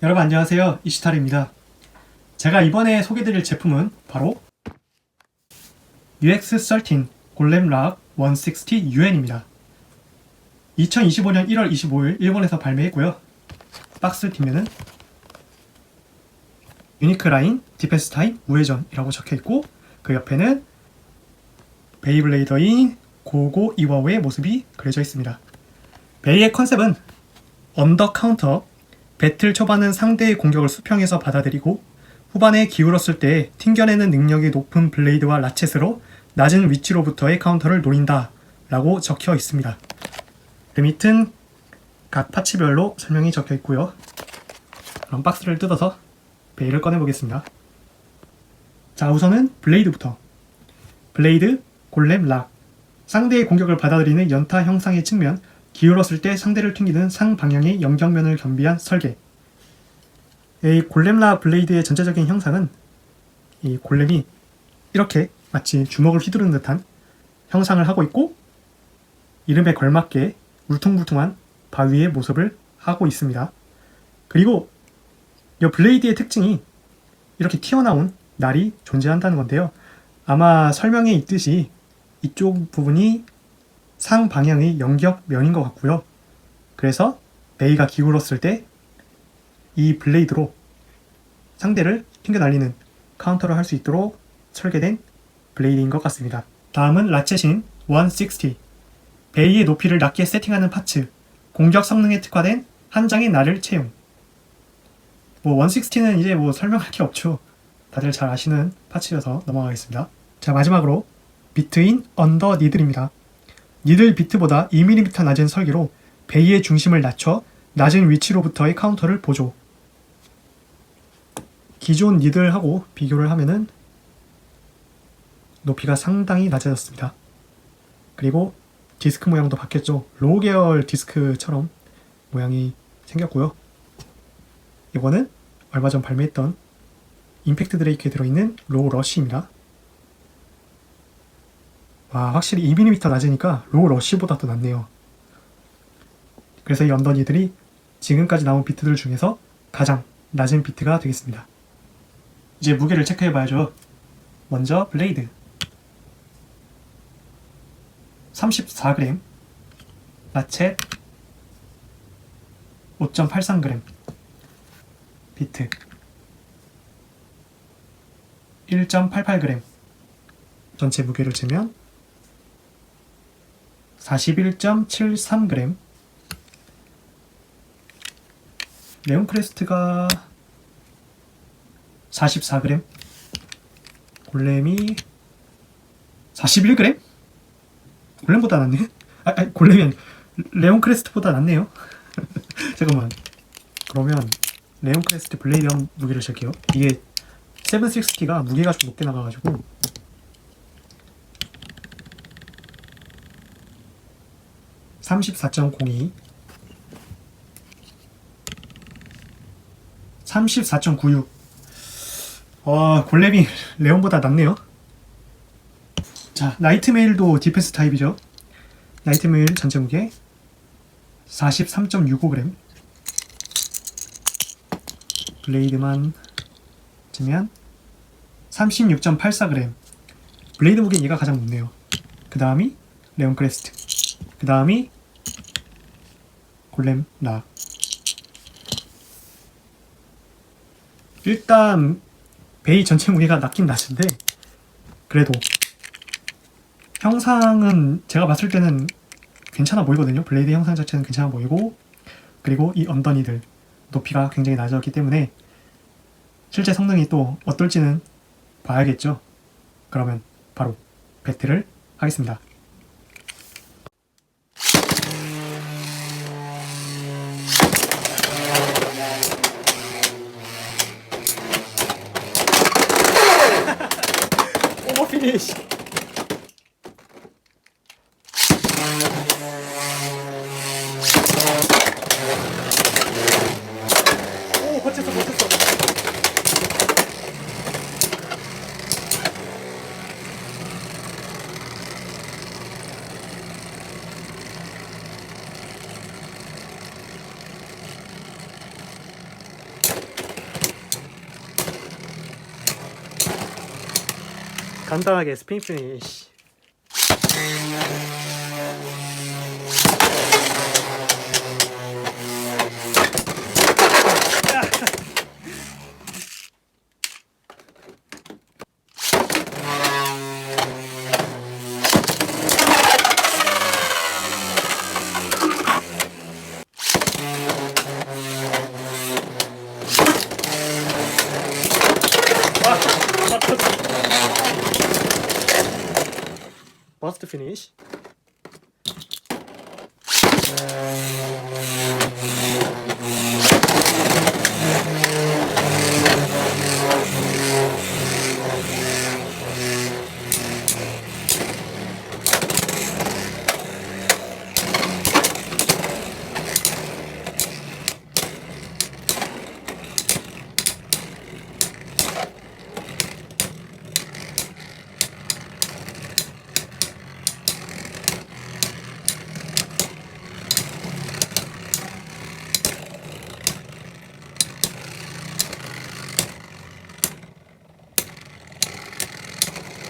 여러분 안녕하세요. 이시탈입니다. 제가 이번에 소개드릴 제품은 바로 UX13 골렘 락 160UN입니다. 2025년 1월 25일 일본에서 발매했고요. 박스 뒷면은 유니크 라인 디펜스 타임 우회전이라고 적혀있고 그 옆에는 베이블레이더인 고고 이와오의 모습이 그려져 있습니다. 베이의 컨셉은 언더 카운터 배틀 초반은 상대의 공격을 수평에서 받아들이고 후반에 기울었을 때 튕겨내는 능력이 높은 블레이드와 라쳇으로 낮은 위치로부터의 카운터를 노린다 라고 적혀 있습니다. 그 밑은 각 파츠별로 설명이 적혀 있고요. 그럼 박스를 뜯어서 베일을 꺼내 보겠습니다. 자 우선은 블레이드부터 블레이드, 골렘, 락 상대의 공격을 받아들이는 연타 형상의 측면 기울었을 때 상대를 튕기는 상방향의 영경면을 겸비한 설계. 이 골렘라 블레이드의 전체적인 형상은 이 골렘이 이렇게 마치 주먹을 휘두르는 듯한 형상을 하고 있고 이름에 걸맞게 울퉁불퉁한 바위의 모습을 하고 있습니다. 그리고 이 블레이드의 특징이 이렇게 튀어나온 날이 존재한다는 건데요. 아마 설명에 있듯이 이쪽 부분이 상방향의 영격면인 것 같고요. 그래서 베이가 기울었을 때 이 블레이드로 상대를 튕겨 날리는 카운터를 할 수 있도록 설계된 블레이드인 것 같습니다. 다음은 라쳇인 160. 베이의 높이를 낮게 세팅하는 파츠. 공격 성능에 특화된 한 장의 날을 채용. 뭐 160는 이제 뭐 설명할 게 없죠. 다들 잘 아시는 파츠여서 넘어가겠습니다. 자 마지막으로 비트인 언더 니들입니다. 니들 비트보다 2mm 낮은 설계로 베이의 중심을 낮춰 낮은 위치로부터의 카운터를 보조. 기존 니들하고 비교를 하면은 높이가 상당히 낮아졌습니다. 그리고 디스크 모양도 바뀌었죠. 로우 계열 디스크처럼 모양이 생겼고요. 이거는 얼마 전 발매했던 임팩트 드레이크에 들어있는 로우 러쉬입니다. 와 확실히 2mm 낮으니까 로우 러쉬보다 더 낫네요. 그래서 이 언더니들이 지금까지 나온 비트들 중에서 가장 낮은 비트가 되겠습니다. 이제 무게를 체크해 봐야죠. 먼저 블레이드 34g 라쳇 5.83g 비트 1.88g 전체 무게를 재면 41.73g 레온 크레스트가 44g 골렘이 41g? 골렘보다 낫네? 아, 아니 골렘이 아니 레온 크레스트보다 낫네요. 잠깐만. 그러면 레온 크레스트 블레이드 한 무게를 잴게요. 이게 760가 무게가 좀 높게 나가가지고 (34.02) 34.96와 골렘이 레온보다 낫네요. 자 나이트메일도 디펜스 타입이죠. 나이트메일 전체 무게 43.65g 블레이드만 찌면 36.84g 블레이드 무게는 얘가 가장 높네요. 그 다음이 레온 크레스트. 그 다음이 골렘 락 일단 베이 전체 무게가 낮긴 낮은데 그래도 형상은 제가 봤을 때는 괜찮아 보이거든요. 블레이드 형상 자체는 괜찮아 보이고 그리고 이 언더니들 높이가 굉장히 낮았기 때문에 실제 성능이 또 어떨지는 봐야겠죠. 그러면 바로 배틀을 하겠습니다. 간단하게 피니쉬. 버스트 피 니쉬.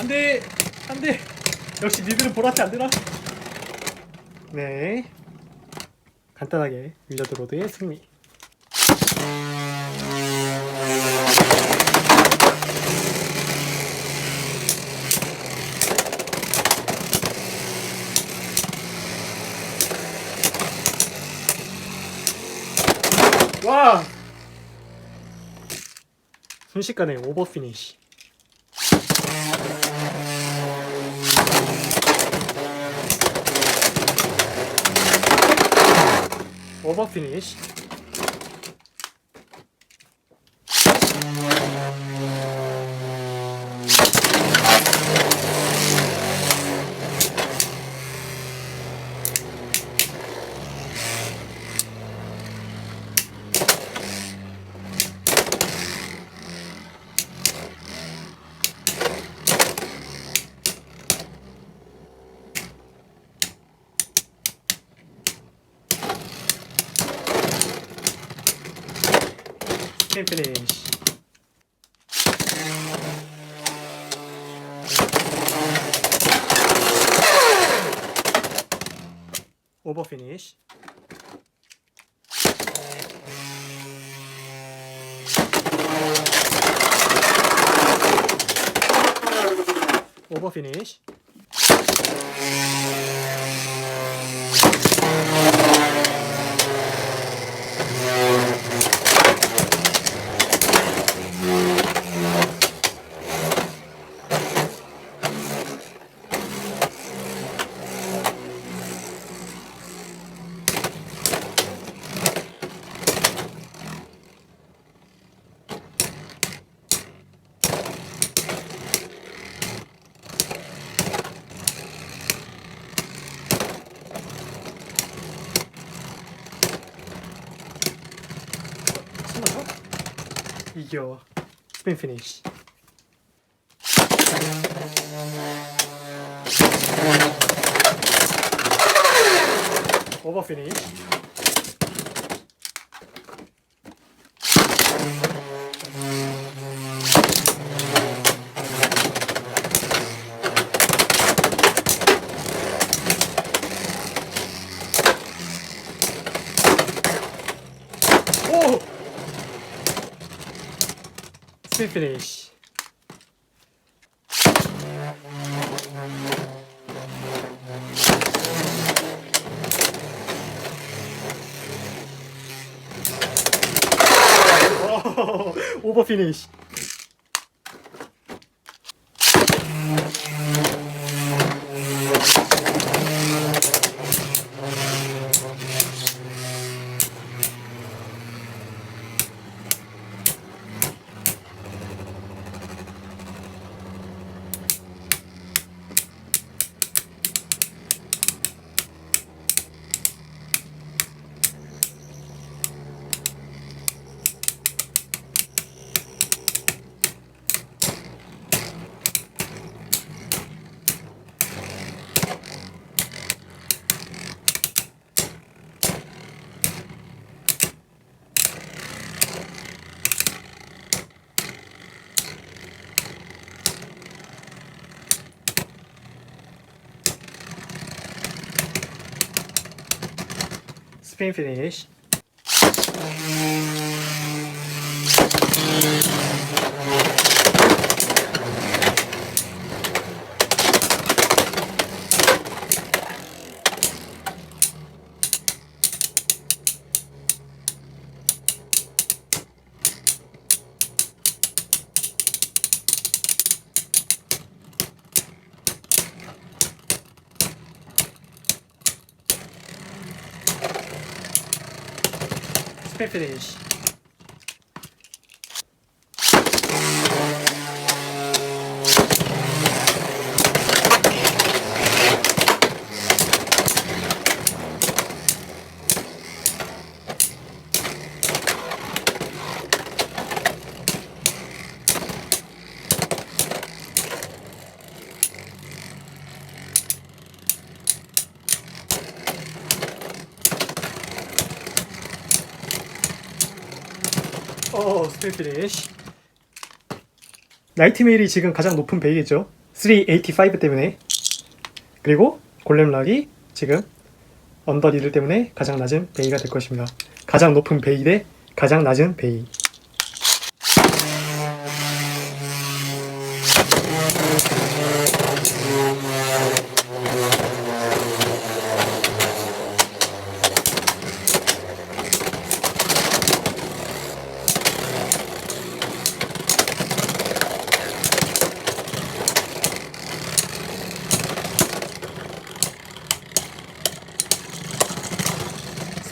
안돼 안돼 역시 니들은 보라트 안 되나? 네. 간단하게 윌러드 로드의 승리. 와! 순식간에 오버 피니시 오버 피니시 스핀 피니시 오버 피니시 오버 피니시 하나 이겨 스핀 피니시 오버 피니시 오! 스핀 피니시 오, 오버 피니시 스페인 피니쉬 스페 referência. 3 나이트메일이 지금 가장 높은 베이겠죠. 385 때문에. 그리고 골렘락이 지금 언더리들 때문에 가장 낮은 베이가 될 것입니다. 가장 높은 베이 대 가장 낮은 베이.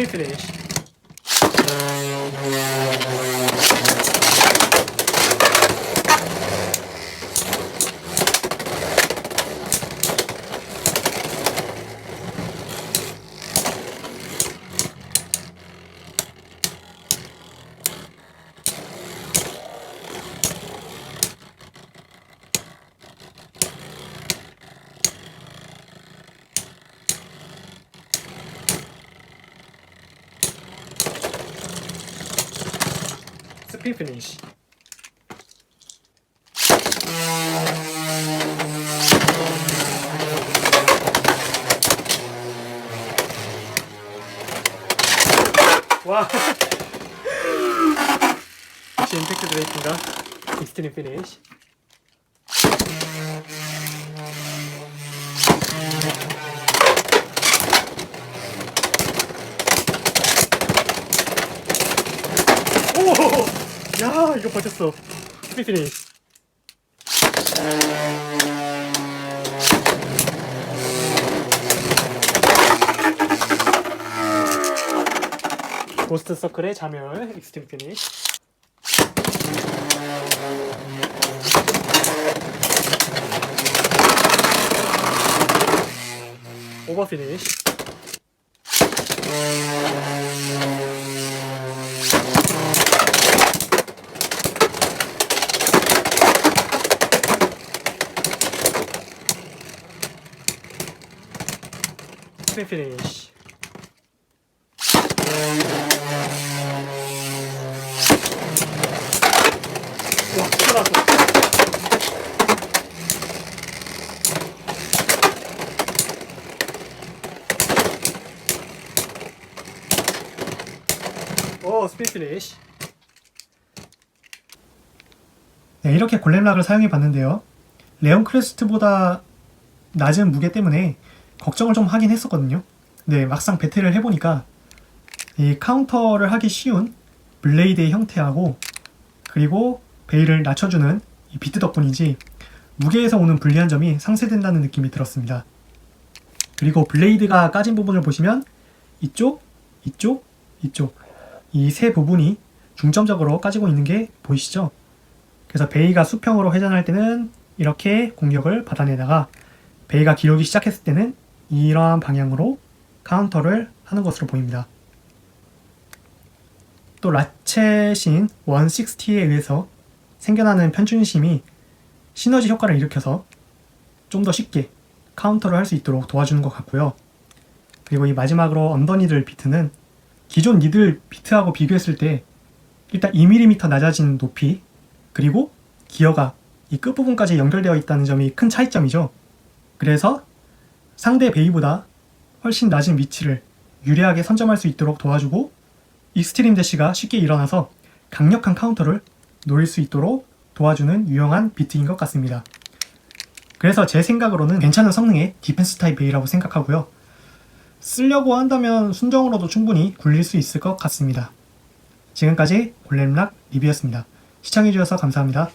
MP3. Epiphanies. 와 지금 팩트 드레이킹가 16 finish 야, 이거 버텼어. 스피드 피니쉬. 고스트 서클의 자멸 익스트림 피니쉬. 오버 피니쉬. 스피드 피니쉬. 와, 튀어나왔어. 오, 스피드 피니쉬. 네, 이렇게 골렘락을 사용해 봤는데요. 레온 크레스트보다 낮은 무게 때문에 걱정을 좀 하긴 했었거든요. 네, 막상 배틀을 해보니까 이 카운터를 하기 쉬운 블레이드의 형태하고 그리고 베일을 낮춰주는 이 비트 덕분인지 무게에서 오는 불리한 점이 상쇄된다는 느낌이 들었습니다. 그리고 블레이드가 까진 부분을 보시면 이쪽, 이쪽, 이쪽 이 세 부분이 중점적으로 까지고 있는 게 보이시죠? 그래서 베이가 수평으로 회전할 때는 이렇게 공격을 받아내다가 베이가 기울기 시작했을 때는 이러한 방향으로 카운터를 하는 것으로 보입니다. 또 라쳇인 160에 의해서 생겨나는 편중심이 시너지 효과를 일으켜서 좀 더 쉽게 카운터를 할 수 있도록 도와주는 것 같고요. 그리고 이 마지막으로 언더니들 비트는 기존 니들 비트하고 비교했을 때 일단 2mm 낮아진 높이 그리고 기어가 이 끝부분까지 연결되어 있다는 점이 큰 차이점이죠. 그래서 상대 베이보다 훨씬 낮은 위치를 유리하게 선점할 수 있도록 도와주고 익스트림 대시가 쉽게 일어나서 강력한 카운터를 노릴 수 있도록 도와주는 유용한 비트인 것 같습니다. 그래서 제 생각으로는 괜찮은 성능의 디펜스 타입 베이라고 생각하고요. 쓰려고 한다면 순정으로도 충분히 굴릴 수 있을 것 같습니다. 지금까지 골렘락 리뷰였습니다. 시청해주셔서 감사합니다.